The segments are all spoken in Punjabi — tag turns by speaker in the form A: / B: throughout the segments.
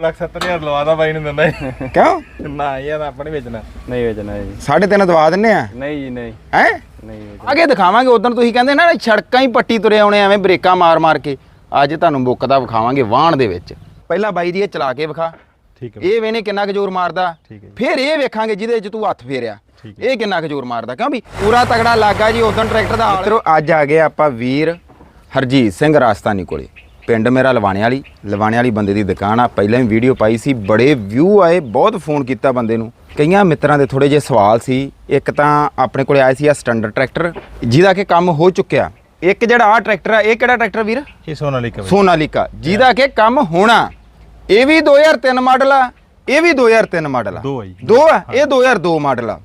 A: 270000 ਲਵਾਦਾ ਬਾਈ ਨੂੰ ਦਿੰਦਾ ਏ।
B: ਕਿਉਂ?
A: ਨਾ ਇਹ ਤਾਂ ਆਪਾਂ ਵੇਚਣਾ।
C: ਨਹੀਂ ਵੇਚਣਾ ਜੀ।
B: ਸਾਢੇ ਤਿੰਨ ਦਵਾ ਦਿੰਨੇ ਆ?
C: ਨਹੀਂ ਜੀ ਨਹੀਂ।
B: ਹੈ?
C: ਨਹੀਂ ਵੇਚਣਾ।
B: ਅੱਗੇ ਦਿਖਾਵਾਂਗੇ ਉਦੋਂ ਤੁਸੀਂ ਕਹਿੰਦੇ ਨਾ ਸੜਕਾਂ ਹੀ ਪੱਟੀ ਤੁਰੇ ਆਉਣੇ ਐਵੇਂ ਬ੍ਰੇਕਾਂ ਮਾਰ ਮਾਰ ਕੇ। ਅੱਜ ਤੁਹਾਨੂੰ ਬੁੱਕ ਦਾ ਵਿਖਾਵਾਂਗੇ ਵਾਹਣ ਦੇ ਵਿੱਚ। ਪਹਿਲਾਂ ਬਾਈ ਦੀ ਇਹ ਚਲਾ ਕੇ ਵਿਖਾ।
A: ਠੀਕ ਹੈ।
B: ਇਹ ਵੇਨੇ ਕਿੰਨਾ ਕੁ ਜ਼ੋਰ ਮਾਰਦਾ।
A: ਠੀਕ ਹੈ ਜੀ।
B: ਫਿਰ ਇਹ ਵੇਖਾਂਗੇ ਜਿਹਦੇ 'ਚ ਤੂੰ ਹੱਥ ਫੇਰਿਆ।
A: ਠੀਕ
B: ਇਹ ਕਿੰਨਾ ਕੁ ਜ਼ੋਰ ਮਾਰਦਾ ਕਿਉਂ ਵੀ ਪੂਰਾ ਤਗੜਾ ਲੱਗਾ ਜੀ ਉਦੋਂ ਟਰੈਕਟਰ ਦਾ ਮਿੱਤਰੋ ਅੱਜ ਆ ਗਏ ਆਪਾਂ ਵੀਰ ਹਰਜੀਤ ਸਿੰਘ ਰਾਜਸਥਾਨੀ ਕੋਲੇ। ਪਿੰਡ ਮੇਰਾ ਲਵਾਣੇ ਵਾਲੀ ਲਵਾਣੇ ਵਾਲੀ ਬੰਦੇ ਦੀ ਦੁਕਾਨ ਆ। ਪਹਿਲਾਂ ਵੀ ਵੀਡੀਓ ਪਾਈ ਸੀ ਬੜੇ ਵਿਊ ਆਏ ਬਹੁਤ ਫੋਨ ਕੀਤਾ ਬੰਦੇ ਨੂੰ। ਕਈਆਂ ਮਿੱਤਰਾਂ ਦੇ ਥੋੜੇ ਜਿਹੇ ਸਵਾਲ ਸੀ। ਇੱਕ ਤਾਂ ਆਪਣੇ ਕੋਲੇ ਆਇਆ ਸੀ ਆ ਸਟੈਂਡਰਡ ਟਰੈਕਟਰ ਜਿਹਦਾ ਕਿ ਕੰਮ ਹੋ ਚੁੱਕਿਆ। ਇੱਕ ਜਿਹੜਾ ਆ ਟਰੈਕਟਰ ਆ ਇਹ ਕਿਹੜਾ ਟਰੈਕਟਰ ਵੀਰ?
A: ਇਹ ਸੋਨਾਲੀਕਾ ਬਾਈ
B: ਸੋਨਾਲੀਕਾ ਜਿਹਦਾ ਕਿ ਕੰਮ ਹੋਣਾ। ਇਹ ਵੀ 2003 ਮਾਡਲ ਆ ਇਹ ਵੀ 2003 ਮਾਡਲ ਆ।
A: ਦੋ ਆ ਜੀ।
B: ਦੋ ਆ ਇਹ 2002 ਮਾਡਲ ਆ।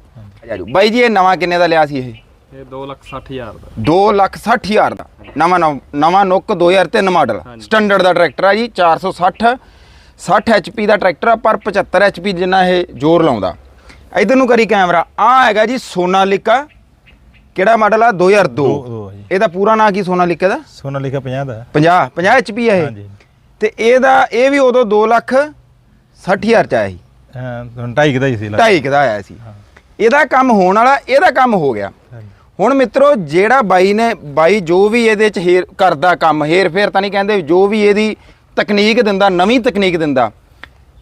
B: ਆਜੋ ਬਾਈ ਜੀ ਇਹ ਨਵਾਂ ਕਿੰਨੇ ਦਾ ਲਿਆ ਸੀ ਇਹ?
C: ਇਹ 260000 ਦਾ।
B: 2 ਲੱਖ 60 ਹਜ਼ਾਰ ਦਾ। ਨਵਾਂ ਨਵ- ਨਵਾਂ ਨੁੱਕ 2003 ਮਾਡਲ। ਸਟੈਂਡਰਡ ਦਾ ਟਰੈਕਟਰ ਆ ਜੀ 460 60 HP ਦਾ ਟਰੈਕਟਰ ਆ ਪਰ 75 HP ਜਿੰਨਾ ਇਹ ਜ਼ੋਰ ਲਾਉਂਦਾ। ਇਧਰ ਨੂੰ ਕਰੀ ਕੈਮਰਾ। ਆ ਹੈਗਾ ਜੀ ਸੋਨਾਲੀਕਾ। ਕਿਹੜਾ ਮਾਡਲ ਆ? 2002
A: ਦੋ। ਦੋ ਆ ਜੀ।
B: ਇਹਦਾ ਪੂਰਾ ਨਾਂ ਕੀ ਸੋਨਾਲੀਕਾ ਦਾ?
A: ਸੋਨਾਲੀਕਾ 50 ਦਾ।
B: 50 50 HP ਆ ਇਹ। ਤੇ ਇਹਦਾ ਇਹ ਵੀ ਉਦੋਂ 2 ਲੱਖ 60 ਹਜ਼ਾਰ ਚ ਆਇਆ ਸੀ।
A: ਹਾਂ ਹੁਣ ਢਾਈ ਕੁ ਦਾ ਹੀ ਸੀ ਲੱਗ-
B: ਢਾਈ ਕੁ ਦਾ ਆਇਆ ਸੀ। ਇਹਦਾ ਕੰਮ ਹੋਣ ਵਾਲਾ ਇਹਦਾ ਕੰਮ ਹੋ ਗਿਆ। ਹੁਣ ਮਿੱਤਰੋ ਜਿਹੜਾ ਬਾਈ ਨੇ ਬਾਈ ਜੋ ਵੀ ਇਹਦੇ ਚ ਹੇਰ ਕਰਦਾ ਕੰਮ ਹੇਰ ਫੇਰ ਤਾਂ ਨਹੀਂ ਕਹਿੰਦੇ ਜੋ ਵੀ ਇਹਦੀ ਤਕਨੀਕ ਦਿੰਦਾ ਨਵੀਂ ਤਕਨੀਕ ਦਿੰਦਾ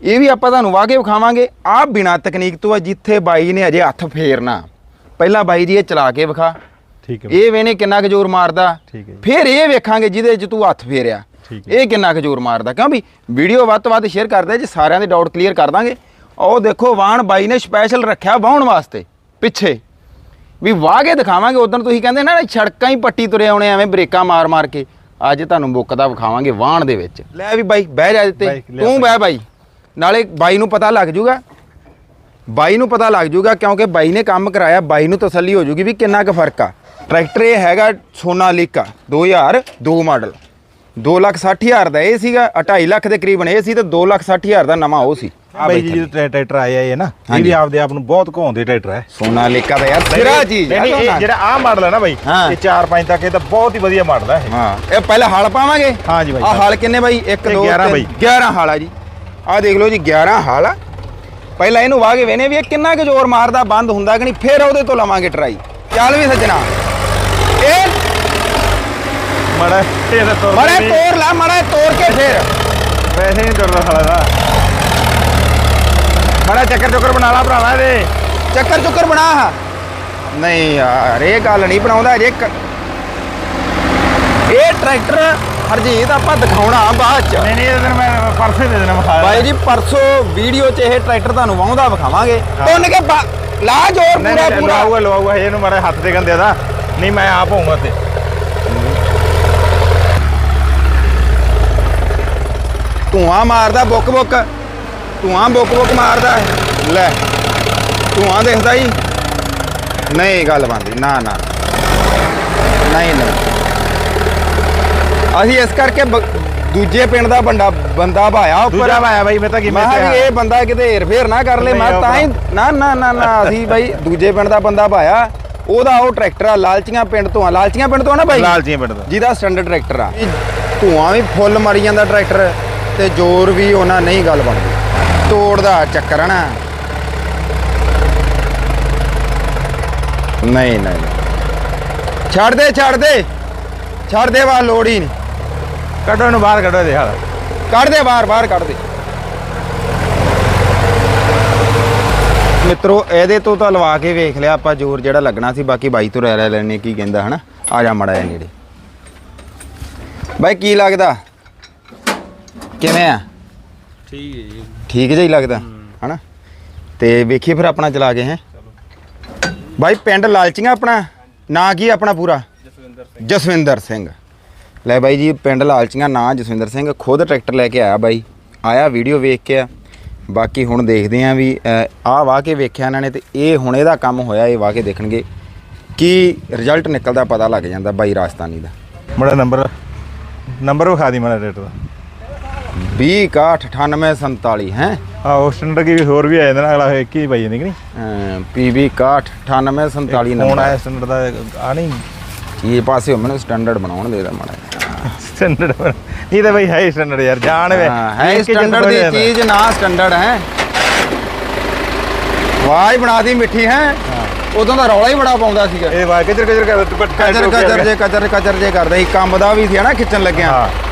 B: ਇਹ ਵੀ ਆਪਾਂ ਤੁਹਾਨੂੰ ਵਾਗੇ ਵਿਖਾਵਾਂਗੇ। ਆਹ ਬਿਨਾ ਤਕਨੀਕ ਤੋਂ ਆ ਜਿੱਥੇ ਬਾਈ ਨੇ ਅਜੇ ਹੱਥ ਫੇਰਨਾ। ਪਹਿਲਾਂ ਬਾਈ ਦੀ ਇਹ ਚਲਾ ਕੇ ਵਿਖਾ।
A: ਠੀਕ ਹੈ।
B: ਇਹ ਵੇਨੇ ਕਿੰਨਾ ਕੁ ਜ਼ੋਰ ਮਾਰਦਾ।
A: ਠੀਕ ਹੈ ਜੀ।
B: ਫਿਰ ਇਹ ਵੇਖਾਂਗੇ ਜਿਹਦੇ 'ਚ ਤੂੰ ਹੱਥ ਫੇਰਿਆ। ਇਹ ਕਿੰਨਾ ਕੁ ਜ਼ੋਰ ਮਾਰਦਾ। ਕਿਉਂ ਵੀ ਵੀਡੀਓ ਵੱਧ ਤੋਂ ਵੱਧ ਸ਼ੇਅਰ ਕਰਦੇ ਜੀ ਸਾਰਿਆਂ ਦੇ ਡਾਊਟ ਕਲੀਅਰ ਕਰ ਦਾਂਗੇ। ਉਹ ਦੇਖੋ ਵਾਹਣ ਬਾਈ ਨੇ ਸਪੈਸ਼ਲ ਰੱਖਿਆ ਵਾਹਣ ਵਾਸਤੇ ਪਿੱਛੇ। ਵੀ ਵਾਹ ਕੇ ਦਿਖਾਵਾਂਗੇ ਉਦੋਂ ਤੁਸੀਂ ਕਹਿੰਦੇ ਨਾ ਸੜਕਾਂ ਹੀ ਪੱਟੀ ਤੁਰੇ ਆਉਣੇ ਐਵੇਂ ਬ੍ਰੇਕਾਂ ਮਾਰ ਮਾਰ ਕੇ। ਅੱਜ ਤੁਹਾਨੂੰ ਬੁੱਕ ਦਾ ਵਿਖਾਵਾਂਗੇ ਵਾਹਣ ਦੇ ਵਿੱਚ। ਲੈ ਵੀ ਬਾਈ ਬਹਿ ਜਾ ਦਿੱਤੇ ਤੂੰ ਬਹਿ ਬਾਈ। ਨਾਲੇ ਬਾਈ ਨੂੰ ਪਤਾ ਲੱਗ ਜੂਗਾ। ਬਾਈ ਨੂੰ ਪਤਾ ਲੱਗ ਜੂਗਾ ਕਿਉਂਕਿ ਬਾਈ ਨੇ ਕੰਮ ਕਰਾਇਆ ਬਾਈ ਨੂੰ ਤਸੱਲੀ ਹੋ ਜੂਗੀ ਵੀ ਕਿੰਨਾ ਕੁ ਫ਼ਰਕ ਆ। ਟਰੈਕਟਰ ਇਹ ਹੈਗਾ ਸੋਨਾਲੀਕਾ 2002 ਮਾਡਲ। 260000 ਦਾ ਇਹ ਸੀਗਾ 2.5 ਲੱਖ ਦੇ ਕਰੀਬਨ ਇਹ ਸੀ ਤੇ 260000 ਦਾ ਨਵਾਂ ਉਹ ਸੀ।
A: ਬਾਈ ਜੀ ਟਰੈ- ਟਰੈਕਟਰ ਆਇਆ ਇਹ ਨਾ ਇਹ। ਵੀ ਆਪਦੇ ਆਪ ਨੂੰ ਬਹੁਤ ਘਾਉਂਦੇ ਟਰੈਕਟਰ ਹੈ
B: ਸੋਨਾਲੀਕਾ ਦਾ ਯਾਰ ਸਿਰਾ ਚੀਜ਼
A: ਨਹੀਂ,
B: ਆ
A: ਇਹ। ਜਿਹੜਾ ਆ ਮਾਡਲ ਹੈ ਨਾ ਬਾਈ। ਇਹ 4-5 ਤੱਕ ਇਹ ਤਾਂ ਬਹੁਤ ਹੀ ਵਧੀਆ ਮਾਡਲ ਹੈ ਇਹ
B: ਹਾਂ ਇਹ ਪਹਿਲਾਂ ਹਲ ਪਾਵਾਂਗੇ
A: ਹਾਂ ਜੀ ਬਾਈ,
B: ਆ। ਹਲ ਕਿੰਨੇ ਬਾਈ 1
A: ਇਹ
B: 2
A: 11 ਬਾਈ।
B: 11 ਹਲ ਆ ਜੀ ਆ ਦੇਖ ਲਓ ਜੀ 11 ਹਲ ਆ ਪਹਿਲਾਂ ਇਹਨੂੰ ਵਾਹ ਕੇ ਵੇਨੇ ਵੀ ਇਹ ਕਿੰਨਾ ਕੁ ਜ਼ੋਰ ਮਾਰਦਾ ਬੰਦ ਹੁੰਦਾ ਕਿ ਨਹੀਂ ਫਿਰ ਉਹਦੇ ਤੋਂ ਲਵਾਂਗੇ ਟਰਾਈ ਚੱਲ ਵੀ ਸੱਜਣਾ ਇਹ
A: ਮੜਾ ਇਹ ਤੁਰ
B: ਮੜਾ ਤੋੜ ਲਾ ਮੜਾ ਤੋੜ ਕੇ ਫਿਰ
A: ਵੈਸੇ ਨਹੀਂ ਤੁਰਦਾ ਸਾਲਾ ਦਾ ਚੱਕਰ ਚੱਕਰ ਬਣਾ ਲਾ ਭਰਾਵਾ ਇਹਦੇ।
B: ਚੱਕਰ ਚੁੱਕਰ ਬਣਾ। ਨਹੀਂ ਯਾਰ ਇਹ ਗੱਲ ਨਹੀਂ ਬਣਾਉਂਦਾ ਕ- ਇਹ ਟਰੈਕਟਰ ਹਰਜੀਤ ਆਪਾਂ ਦਿਖਾਉਣਾ ਬਾਅਦ ਚ।
A: ਨਹੀਂ ਨਹੀਂ ਇਹ ਦਿਨ ਮੈਂ ਪਰਸੇ ਦੇ ਦੇਣਾ ਵਿਖਾ
B: ਬਾਈ ਜੀ ਪਰਸੋਂ ਵੀਡੀਓ 'ਚ ਇਹ ਟਰੈਕਟਰ ਤੁਹਾਨੂੰ ਵਾਹੁੰਦਾ ਵਿਖਾਵਾਂਗੇ। ਤੁੰਨ ਕੇ ਲਾ ਜੋਰ ਪੂਰਾ ਪੂਰਾ।
A: ਲਵਾਊਗਾ ਲਵਾਊਗਾ ਇਹਨੂੰ ਮਾਰੇ ਹੱਥ ਦੇ ਗੰਦੇ ਦਾ ਨਹੀਂ ਮੈਂ ਆਪ ਹੋਊਗਾ ਤੇ
B: ਧੂਆਂ ਮਾਰਦਾ ਬੁੱਕ ਬੁੱਕ ਧੂਆਂ ਬੁੱਕ ਬੁੱਕ ਮਾਰਦਾ। ਲੈ ਧੂਆਂ ਦਿਖਦਾ ਹੀ? ਨਹੀਂ ਗੱਲ ਬਣਦੀ ਨਾ ਨਾ। ਨਹੀਂ ਨਹੀਂ। ਅਸੀਂ ਇਸ ਕਰਕੇ ਦੂਜੇ ਪਿੰਡ ਦਾ ਬੰਦਾ ਬੰਦਾ ਭਾਇਆ ਉੱਪਰ।
A: ਦੂਜਾ ਭਾਇਆ ਬਾਈ ਮੈਂ ਤਾਂ ਕੀ
B: ਮੈਂ ਕਿਹਾ ਵੀ ਇਹ ਬੰਦਾ ਕਿਤੇ ਹੀਰ ਫੇਰ ਨਾ ਕਰ ਲੈ ਮੈਂ ਤਾਂ ਹੀ ਨਾ ਨਾ ਨਾ ਨਾ ਅਸੀਂ ਬਾਈ ਦੂਜੇ ਪਿੰਡ ਦਾ ਬੰਦਾ ਭਾਇਆ। ਉਹਦਾ ਉਹ ਟਰੈਕਟਰ ਆ ਲਾਲਚੀਆਂ ਪਿੰਡ ਤੋਂ ਆ। ਲਾਲਚੀਆਂ ਪਿੰਡ ਤੋਂ ਆ ਨਾ ਬਾਈ?
A: ਲਾਲਚੀਆਂ ਪਿੰਡ ਦਾ
B: ਜਿਹਦਾ ਸਟੈਂਡਰਡ ਟਰੈਕਟਰ ਆ। ਧੂਆਂ ਵੀ ਫੁੱਲ ਮਰੀ ਜਾਂਦਾ ਟਰੈਕਟਰ ਤੇ ਜ਼ੋਰ ਵੀ ਉਹਨਾਂ ਨਹੀਂ ਗੱਲ ਬਣਦੀ। ਤੋੜਦਾ ਚੱਕਰ ਆ ਨਾ ਨਹੀਂ ਨਹੀਂ। ਛੱਡ ਦੇ ਛੱਡ ਦੇ। ਛੱਡ ਦੇ ਵਾ ਲੋੜ ਹੀ ਨਹੀਂ।
A: ਕੱਢੋ ਇਹਨੂੰ ਬਾਹਰ ਕੱਢੋ ਦੇ ਹਾਲ
B: ਕੱਢ ਦੇ ਬਾਹਰ ਬਾਹਰ ਕੱਢ ਦੇ। ਮਿੱਤਰੋ ਇਹਦੇ ਤੋਂ ਤਾਂ ਲਵਾ ਕੇ ਵੇਖ ਲਿਆ ਆਪਾਂ ਜ਼ੋਰ ਜਿਹੜਾ ਲੱਗਣਾ ਸੀ ਬਾਕੀ ਬਾਈ ਤੋਂ ਰਹਿ ਲੈਣੇ ਕੀ ਕਹਿੰਦਾ ਹਨਾ? ਆ ਜਾ ਮੜਾ ਨੇੜੇ। ਬਾਈ ਕੀ ਲੱਗਦਾ? ਕਿਵੇਂ ਆ?
C: ਠੀਕ ਹੈ ਜੀ।
B: ਠੀਕ ਜਿਹਾ ਹੀ ਲੱਗਦਾ ਹਨਾ? ਤੇ ਵੇਖੀਏ ਫਿਰ ਆਪਣਾ ਚਲਾ ਕੇ ਹੈ? ਬਾਈ ਪਿੰਡ ਲਾਲਚੀਆਂ ਆਪਣਾ? ਨਾਂ ਕੀ ਆਪਣਾ ਪੂਰਾ?
C: ਜਸਵਿੰਦਰ
B: ਜਸਵਿੰਦਰ ਸਿੰਘ। ਲੈ ਬਾਈ ਜੀ ਪਿੰਡ ਲਾਲਚੀਆਂ ਨਾਂ ਜਸਵਿੰਦਰ ਸਿੰਘ। ਖੁਦ ਟਰੈਕਟਰ ਲੈ ਕੇ ਆਇਆ ਬਾਈ। ਆਇਆ ਵੀਡੀਓ ਵੇਖ ਕੇ ਆ। ਬਾਕੀ ਹੁਣ ਦੇਖਦੇ ਆਂ ਵੀ ਆਹ ਵਾਹ ਕੇ ਵੇਖਿਆ ਇਹਨਾਂ ਨੇ ਤੇ ਇਹ ਹੁਣ ਇਹਦਾ ਕੰਮ ਹੋਇਆ ਇਹ ਵਾਹ ਕੇ ਦੇਖਣਗੇ। ਕੀ ਰਿਜ਼ਲਟ ਨਿਕਲਦਾ ਪਤਾ ਲੱਗ ਜਾਂਦਾ ਬਾਈ ਰਾਜਸਥਾਨੀ ਦਾ।
A: ਮੜਾ ਨੰਬਰ ਨੰਬਰ ਵਿਖਾ ਦੀ ਮੜਾ ਰੇਟ ਦਾ।
B: 20 61 98 47 ਹੈ?
A: ਆ ਉਹ ਸਟੈਂਡਰਡ ਕੀ ਹੋਰ ਵੀ ਆ ਜਾਂਦਾ ਨਾ ਅਗਲਾ ਇੱਕ ਹੀ ਪਾਈ ਜਾਂਦੀ ਕਿ ਨਹੀਂ?
B: PB 61 98 47
A: phone
B: number.
A: ਆਇਆ ਸਟੈਂਡਰਡ ਦਾ ਆ ਨਹੀਂ?
B: ਇਹ ਪਾਸੇ ਮੈਨੂੰ ਸਟੈਂਡਰਡ ਬਣਾਉਣ ਦੇ ਦਾ ਮਾੜਾ ਜਿਹਾ।
A: ਸਟੈਂਡਰਡ ਇਹ ਤਾਂ ਬਈ ਹੈ ਸਟੈਂਡਰਡ ਯਾਰ ਜਾਣ ਵੇ।
B: ਹਾਂ ਹੈ
A: ਦੇਖ ਕੇ ਜਿੱਦ
B: ਸਟੈਂਡਰਡ
A: ਹੋ
B: ਦੀ। ਚੀਜ਼ ਨਾ ਸਟੈਂਡਰਡ ਹੈ। ਆਵਾਜ਼ ਬਣਾਦੀ ਮਿੱਠੀ ਹੈ। ਉਦੋਂ ਦਾ ਰੌਲਾ ਹੀ ਬੜਾ ਪਾਉਂਦਾ ਸੀਗਾ।
A: ਇਹ ਵਾ ਕਜਰ ਕਜਰ ਕਰ
B: ਕਚਰ ਕਚਰ ਜੇ ਕਚਰ ਕਚਰ ਜੇ ਕਰਦਾ ਸੀ ਕੰਮ ਦਾ ਵੀ ਸੀ ਨਾ ਖਿੱਚਣ ਲੱਗਿਆ।
A: ਹਾਂ।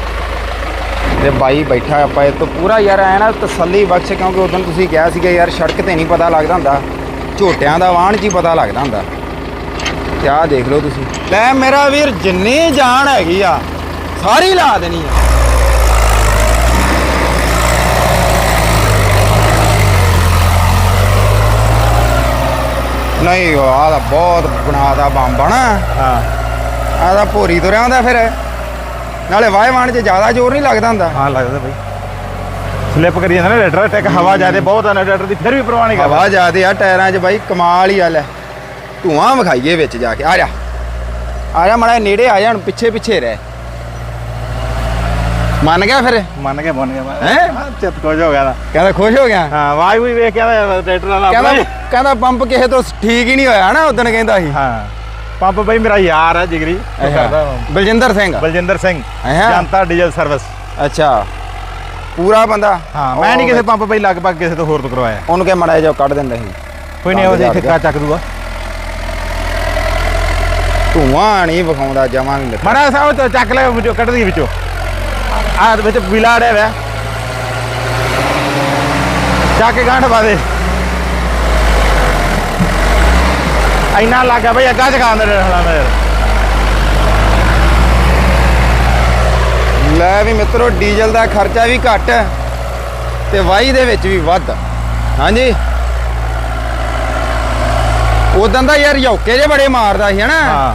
B: ਤੇ ਬਾਈ ਬੈਠਾ ਆਪਾਂ ਇਹ ਤੋਂ ਪੂਰਾ ਯਾਰ ਐ ਨਾ ਤਸੱਲੀ ਬਖਸ਼ ਕਿਉਂਕਿ ਉਦੋਂ ਤੁਸੀਂ ਕਿਹਾ ਸੀਗਾ ਯਾਰ ਸੜਕ ਤੇ ਨਹੀਂ ਪਤਾ ਲੱਗਦਾ ਹੁੰਦਾ। ਝੋਟਿਆਂ ਦਾ ਵਾਹਣ ਹੀ ਪਤਾ ਲੱਗਦਾ ਹੁੰਦਾ। ਤੇ ਆਹ ਦੇਖ ਲਓ ਤੁਸੀਂ। ਲੈ ਮੇਰਾ ਵੀਰ ਜਿੰਨੀ ਜਾਨ ਹੈਗੀ ਆ ਸਾਰੀ ਲਾ ਦੇਣੀ ਆ। ਨਹੀਂ ਆਹ ਤਾਂ ਬਹੁਤ ਬਣਾਦਾ ਬੰਬ ਨਾ
A: ਹਾਂ।
B: ਆਹ ਤਾਂ ਭੋਰੀ ਤੁਰਿਆ ਹੁੰਦਾ ਫਿਰ। ਨਾਲੇ ਵਾਹ ਵਾਣ 'ਚ ਜ਼ਿਆਦਾ ਜ਼ੋਰ ਨਹੀਂ ਲੱਗਦਾ ਹੁੰਦਾ।
A: ਹਾਂ ਲੱਗਦਾ ਬਈ। ਸਲਿੱਪ ਕਰੀ ਜਾਂਦਾ ਨਾ ਰੈਡਰ ਟੈਕ ਹਵਾ ਜ਼ਿਆਦੇ ਬਹੁਤ ਆ ਨਾ ਰੈਡਰ ਦੀ ਫਿਰ ਵੀ ਪਰਵਾਹ ਨਹੀਂ ਕਰਦਾ।
B: ਹਵਾ ਜ਼ਿਆਦੇ ਆ ਟਾਇਰਾਂ 'ਚ ਬਾਈ ਕਮਾਲ ਹੀ ਆ ਲੈ ਧੂਆਂ ਵਿਖਾਈਏ ਵਿੱਚ ਜਾ ਕੇ। ਆ ਜਾ। ਆ ਜਾ ਮੜਾ ਨੇੜੇ ਆ ਜਾਣ ਪਿੱਛੇ ਪਿੱਛੇ ਰਹਿ। ਮੰਨ ਗਿਆ ਫਿਰ?
A: ਮੰਨ ਕੇ ਮੰਨ ਗਿਆ।
B: ਹੈਂ?
A: ਚਿੱਤ ਕੁਝ ਹੋ ਗਿਆ ਨਾ
B: ਕਹਿੰਦਾ ਖੁਸ਼ ਹੋ ਗਿਆ?
A: ਹਾਂ ਵਾਈ ਵੀ ਵੇਖ ਕੇ ਟਰੈਕਟਰ ਵਾਲਾ
B: ਕਹਿੰਦਾ। ਕਹਿੰਦਾ ਪੰਪ ਕਿਸੇ ਤੋਂ ਠੀਕ ਹੀ ਨਹੀਂ ਹੋਇਆ ਨਾ ਉਦੋਂ ਕਹਿੰਦਾ ਸੀ।
A: ਹਾਂ। ਪੰਪ ਬਈ ਮੇਰਾ ਯਾਰ ਹੈ ਜਿਗਰੀ ਉਹ ਕਰਦਾ ਵਾ।
B: ਬਲਜਿੰਦਰ ਸਿੰਘ?
A: ਬਲਜਿੰਦਰ ਸਿੰਘ
B: ਅੱਛਾ।
A: Janta diesel service.
B: ਅੱਛਾ। ਪੂਰਾ ਬੰਦਾ?
A: ਹਾਂ ਮੈਂ ਨਹੀਂ ਕਿਸੇ ਪੰਪ ਬਈ ਲਗਭਗ ਕਿਸੇ ਤੋਂ ਹੋਰ ਤੋਂ ਕਰਵਾਇਆ।
B: ਉਹਨੂੰ ਕਿਹਾ ਮੜਾ ਜਾ ਕੱਢ ਦਿੰਦਾ ਸੀ।
A: ਕੋਈ ਨਹੀਂ ਉਹ ਇੱਥੇ ਕਾ ਚੱਕ ਦੂਗਾ।
B: ਧੂਆਂ ਨਹੀਂ ਵਿਖਾਉਂਦਾ ਜਮਾਂ ਲੱਗਾ
A: ਮੜਾ ਸਾਹਿਬ ਤੋਂ ਚੱਕ ਲੈ ਵਿੱਚੋਂ ਕੱਢ ਦੀ ਵਿੱਚੋਂ। ਆਹ ਵਿੱਚ ਪੀਲਾ ਅੜਿਆ ਹੋਇਆ। ਚੱਕ ਕੇ ਗਾਂਠ ਪਾ ਦੇ। ਇੰਨਾ ਲੱਗਾ ਬਈ ਅੱਗਾ ਚਕਾਉਣ ਦੇ ਹਲਾ ਮੈਂ
B: ਲੈ ਵੀ ਮਿੱਤਰੋ ਡੀਜ਼ਲ ਦਾ ਖਰਚਾ ਵੀ ਘੱਟ ਤੇ ਵਾਈ ਦੇ ਵਿੱਚ ਵੀ ਵੱਧ। ਹਾਂਜੀ। ਉਦੋਂ ਦਾ ਯਾਰ ਯੌਕੇ ਜੇ ਬੜੇ ਮਾਰਦਾ ਸੀ ਹਨਾ?
A: ਹਾਂ।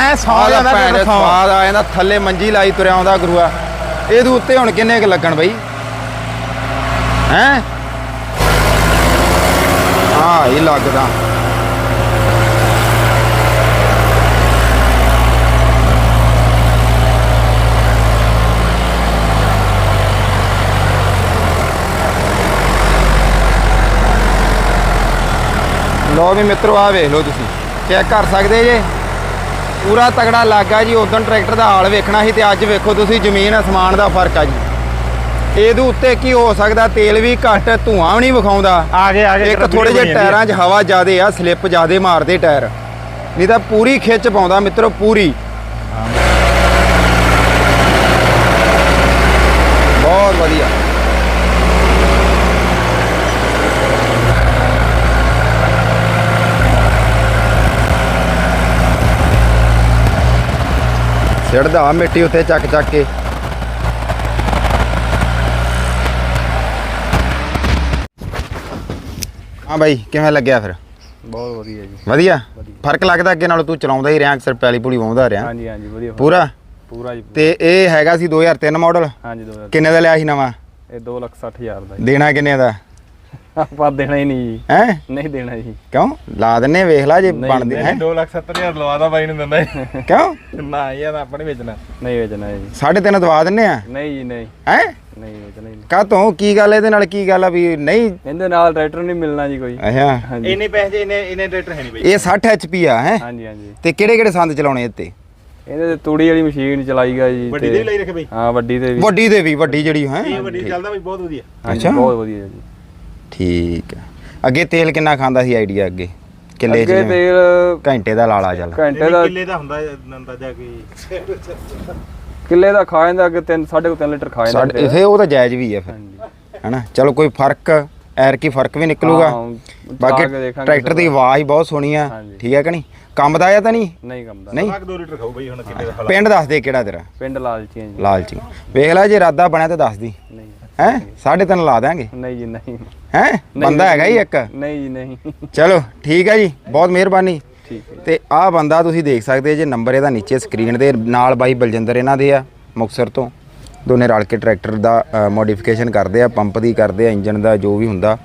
A: ਐ ਸੌ ਜਾਂਦਾ ਤੇ
B: ਸਵਾਦ ਆ ਜਾਂਦਾ ਥੱਲੇ ਮੰਜੀ ਲਾਈ ਤੁਰਿਆ ਆਉਂਦਾ ਗੁਰੂਆ। ਇਹਦੇ ਉੱਤੇ ਹੁਣ ਕਿੰਨੇ ਕੁ ਲੱਗਣ ਬਈ? ਹੈ? ਹਾਂ ਇਹ ਲੱਗਦਾ। ਲੋ ਵੀ ਮਿੱਤਰੋ ਆ ਵੇਖ ਲਓ ਤੁਸੀਂ। ਚੈੱਕ ਕਰ ਸਕਦੇ ਜੇ? ਪੂਰਾ ਤਗੜਾ ਲੱਗਾ ਜੀ ਉਦੋਂ ਟਰੈਕਟਰ ਦਾ ਹਾਲ ਵੇਖਣਾ ਸੀ ਤੇ ਅੱਜ ਵੇਖੋ ਤੁਸੀਂ ਜ਼ਮੀਨ ਅਸਮਾਨ ਦਾ ਫ਼ਰਕ ਆ ਜੀ। ਇਹਦੇ ਉੱਤੇ ਕੀ ਹੋ ਸਕਦਾ? ਤੇਲ ਵੀ ਘੱਟ ਧੂਆਂ ਵੀ ਨਹੀਂ ਵਿਖਾਉਂਦਾ।
A: ਆ ਗਏ ਆ ਗਏ
B: ਇੱਕ ਥੋੜੇ ਜਿਹੇ ਟਾਇਰਾਂ 'ਚ ਹਵਾ ਜ਼ਿਆਦੇ ਆ ਸਲਿੱਪ ਜ਼ਿਆਦੇ ਮਾਰਦੇ ਟਾਇਰ। ਨਹੀਂ ਤਾਂ ਪੂਰੀ ਖਿੱਚ ਪਾਉਂਦਾ ਮਿੱਤਰੋ ਪੂਰੀ ਬਹੁਤ ਵਧੀਆ ਸਿੜਦਾ ਮਿੱਟੀ ਉੱਤੇ ਚੱਕ ਚੱਕ ਕੇ। ਹਾਂ ਬਾਈ ਕਿਵੇਂ ਲੱਗਿਆ ਫਿਰ?
C: ਬਹੁਤ ਵਧੀਆ ਜੀ।
B: ਵਧੀਆ? ਫ਼ਰਕ ਲੱਗਦਾ ਅੱਗੇ ਨਾਲੋਂ ਤੂੰ ਚਲਾਉਂਦਾ ਹੀ ਰਿਹਾ ਅਕਸਰ ਪੈਲੀ ਪੂਲੀ ਵਾਉਂਦਾ ਰਿਹਾ।
C: ਹਾਂਜੀ ਹਾਂਜੀ ਵਧੀਆ
B: ਪੂਰਾ?
C: ਪੂਰਾ ਜੀ
B: ਤੇ ਇਹ ਹੈਗਾ ਸੀ 2003 ਮਾਡਲ
C: ਹਾਂਜੀ 2000
B: ਕਿੰਨੇ ਦਾ ਲਿਆ ਸੀ ਨਵਾਂ?
C: ਇਹ 260000 ਦਾ ਜੀ।
B: ਦੇਣਾ ਕਿੰਨੇ ਦਾ?
C: ਆਪਾਂ ਦੇਣਾ ਹੀ ਨਹੀਂ ਜੀ।
B: ਹੈ?
C: ਨਹੀਂ ਦੇਣਾ ਜੀ।
B: ਕਿਉਂ? ਲਾ ਦਿੰਨੇ ਵੇਖ ਲਾ ਜੇ ਬਣਦੇ ਹੈ।
A: 2 ਲੱਖ 70 ਹਜ਼ਾਰ ਲਵਾਦਾ ਬਾਈ ਨੂੰ ਦਿੰਦਾ।
B: ਕਿਉਂ?
A: ਨਾ ਤਾਂ ਆਪਣੇ ਵੇਚਣਾ।
C: ਨਹੀਂ ਵੇਚਣਾ ਜੀ।
B: ਸਾਢੇ ਤਿੰਨ ਦਵਾ ਦਿੰਨੇ ਆ?
C: ਨਹੀਂ ਜੀ ਨਹੀਂ।
B: ਹੈ?
C: ਨਹੀਂ ਵੇਚਣਾ ਜੀ।
B: ਕਾ ਤੋਂ? ਕੀ ਗੱਲ ਇਹਦੇ ਨਾਲ? ਕੀ ਗੱਲ ਆ ਵੀ ਨਹੀਂ?
C: ਇਹਦੇ ਨਾਲ ਟਰੈਕਟਰ ਨਹੀਂ ਮਿਲਣਾ ਜੀ ਕੋਈ।
B: ਅੱਛਾ।
C: ਹਾਂਜੀ।
A: ਇੰਨੇ ਪੈਸੇ ਇਹਨੇ ਇਹਨੇ ਟਰੈਕਟਰ ਹੈ ਨਹੀਂ ਬਈ।
B: ਇਹ 60 HP ਆ ਹੈ?
C: ਹਾਂਜੀ ਹਾਂਜੀ।
B: ਤੇ ਕਿਹੜੇ ਕਿਹੜੇ ਸੰਦ ਚਲਾਉਣੇ ਇੱਥੇ?
C: ਇਹਦੇ ਤੇ ਤੂੜੀ ਵਾਲੀ ਮਸ਼ੀਨ ਚਲਾਈਗਾ ਜੀ
A: ਵੱਡੀ
C: ਤੇ-
A: ਦੇ ਵੀ ਲਈ ਰੱਖੇ ਬਈ।
C: ਹਾਂ ਵੱਡੀ ਤੇ ਵੀ।
B: ਵੱਡੀ ਦੇ ਵੀ ਵੱਡੀ ਜਿਹੜੀ ਹੈ?
A: ਇਹ ਵੱਡੀ ਚੱਲਦਾ ਬਈ ਬਹੁਤ ਵਧੀਆ।
B: ਅੱਛਾ।
C: ਬਹੁਤ ਵਧੀਆ ਜੀ।
B: ਠੀਕ ਹੈ। ਅੱਗੇ ਤੇਲ ਕਿੰਨਾ ਖਾਂਦਾ ਸੀ ਆਈਡੀਆ ਅੱਗੇ? ਕਿੱਲੇ ਚ
C: ਅੱਗੇ
B: ਜਿਵੇਂ?
C: ਤੇਲ
B: ਘੰਟੇ ਦਾ ਲਾਲਾ ਚੱਲ।
C: ਘੰਟੇ ਦਾ
A: ਕਿੱਲੇ ਦਾ ਹੁੰਦਾ ਅੰਦਾਜ਼ਾ ਕਿ?
C: ਕਿੱਲੇ ਦਾ ਖਾ ਜਾਂਦਾ ਅੱਗੇ 3 3.5 ਲੀਟਰ ਖਾ ਜਾਂਦਾ
B: ਸਾਡੇ ਇਥੇ ਉਹ ਤਾਂ ਜਾਇਜ਼ ਵੀ ਹੈ ਫਿਰ
C: ਹਾਂਜੀ।
B: ਹਨਾ? ਚਲੋ ਕੋਈ ਫ਼ਰਕ ਐਰ ਕੀ ਫ਼ਰਕ ਵੀ ਨਿਕਲੂਗਾ।
C: ਹਾਂ,
B: ਬਾਕੀ
C: ਚਲਾ ਕੇ ਦੇਖਾਂਗੇ
B: ਟਰੈਕਟਰ ਦੀ ਆਵਾਜ਼ ਹੀ ਬਹੁਤ ਸੋਹਣੀ ਆ।
C: ਹਾਂਜੀ।
B: ਠੀਕ ਹੈ ਕਿ ਨਹੀਂ? ਕੰਮ ਦਾ ਆਇਆ ਤਾਂ ਨਹੀਂ?
C: ਨਹੀਂ ਕੰਮ ਦਾ।
B: ਨਹੀਂ?
A: ਲੱਖ 2 ਲੀਟਰ ਖਾਊ ਬਈ ਹੁਣ ਕਿੱਲੇ ਦਾ
B: ਪਿੰਡ ਦੱਸ ਦੇ ਕਿਹੜਾ ਤੇਰਾ?
C: ਪਿੰਡ ਲਾਲਚੀਆਂ ਜੀ।
B: ਲਾਲਚੀ। ਵੇਖ ਲੈ ਜੇ ਇਰਾਦਾ ਬਣਿਆ ਤਾਂ ਦੱਸ ਦੀ।
C: ਨਹੀਂ।
B: ਹੈ? ਸਾਢੇ ਤਿੰਨ ਲਾ ਦਾਂਗੇ
C: ਨਹੀਂ ਜੀ ਨਹੀਂ।
B: ਹੈ? ਬੰਦਾ ਹੈਗਾ ਹੀ ਇੱਕ?
C: ਨਹੀਂ ਜੀ ਨਹੀਂ।
B: ਚਲੋ ਠੀਕ ਹੈ ਜੀ ਬਹੁਤ ਮਿਹਰਬਾਨੀ। ਤੇ ਆਹ ਬੰਦਾ ਤੁਸੀਂ ਦੇਖ ਸਕਦੇ ਜੇ ਨੰਬਰ ਇਹਦਾ ਨੀਚੇ ਸਕਰੀਨ ਦੇ ਨਾਲ ਬਾਈ ਬਲਜਿੰਦਰ ਇਹਨਾਂ ਦੇ ਆ ਮੁਕਸਰ ਤੋਂ। ਦੋਨੇ ਰਲ ਕੇ ਟਰੈਕਟਰ ਦਾ ਮੋਡੀਫਿਕੇਸ਼ਨ ਕਰਦੇ ਆ ਪੰਪ ਦੀ ਕਰਦੇ ਆ ਇੰਜਨ ਦਾ ਜੋ ਵੀ ਹੁੰਦਾ।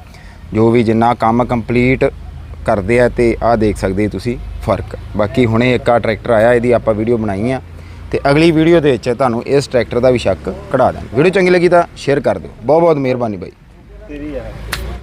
B: ਜੋ ਵੀ ਜਿੰਨਾ ਕੰਮ ਕੰਪਲੀਟ ਕਰਦੇ ਆ ਤੇ ਆਹ ਦੇਖ ਸਕਦੇ ਤੁਸੀਂ ਫ਼ਰਕ। ਬਾਕੀ ਹੁਣੇ ਇੱਕ ਆ ਟਰੈਕਟਰ ਆਇਆ ਇਹਦੀ ਆਪਾਂ ਵੀਡੀਓ ਬਣਾਈ ਆ। ਤੇ ਅਗਲੀ ਵੀਡੀਓ ਦੇ ਵਿੱਚ ਤੁਹਾਨੂੰ ਇਸ ਟਰੈਕਟਰ ਦਾ ਵੀ ਸ਼ੱਕ ਕਢਾ ਦਾਂ ਵੀਡੀਓ ਚੰਗੀ ਲੱਗੀ ਤਾਂ ਸ਼ੇਅਰ ਕਰ ਦਿਓ। ਬਹੁਤ ਬਹੁਤ ਮਿਹਰਬਾਨੀ ਬਾਈ। ਤੇਰੀ ਯਾਰ